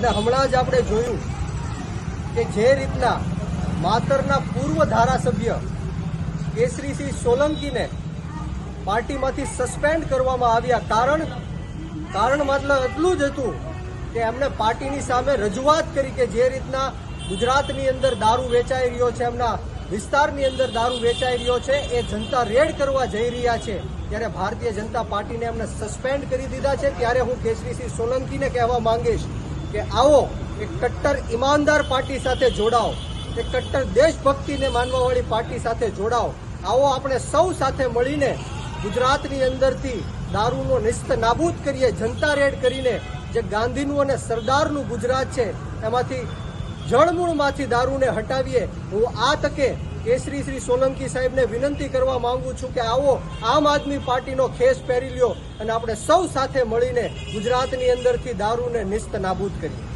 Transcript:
અને હમણાં જ આપણે જોયું કે જે રીતના માતરના પૂર્વ ધારાસભ્ય કેસરીસિંહ સોલંકીને પાર્ટીમાંથી સસ્પેન્ડ કરવામાં આવ્યા કારણ કારણ મતલબ એટલું જ હતું કે એમણે પાર્ટીની સામે રજૂઆત કરી કે જે રીતના ગુજરાતની અંદર દારૂ વેચાઈ રહ્યો છે, એમના વિસ્તારની અંદર દારૂ વેચાઈ રહ્યો છે, એ જનતા રેડ કરવા જઈ રહ્યા છે. ત્યારે ભારતીય જનતા પાર્ટીને એમને સસ્પેન્ડ કરી દીધા છે. ત્યારે હું કેસરીસિંહ સોલંકીને કહેવા માંગીશ કે આવો એક કટ્ટર ઈમાનદાર પાર્ટી સાથે જોડાઓ એક કટ્ટર દેશભક્તિને માનવાવાળી પાર્ટી સાથે જોડાઓ. આવો આપણે સૌ સાથે મળીને ગુજરાતની અંદરથી દારૂનો નિસ્ત નાબૂદ કરીએ, જનતા રેડ કરીને જે ગાંધીનું અને સરદારનું ગુજરાત છે, એમાંથી જળમૂળમાંથી દારૂને હટાવીએ. હું આ તકે કેસરી શ્રી સોલંકી સાહેબને વિનંતી કરવા માંગુ છું કે આવો આમ આદમી પાર્ટીનો ખેસ પહેરી લ્યો અને આપણે સૌ સાથે મળીને ગુજરાતની અંદરથી દારૂને નિસ્ત નાબૂદ કરીએ.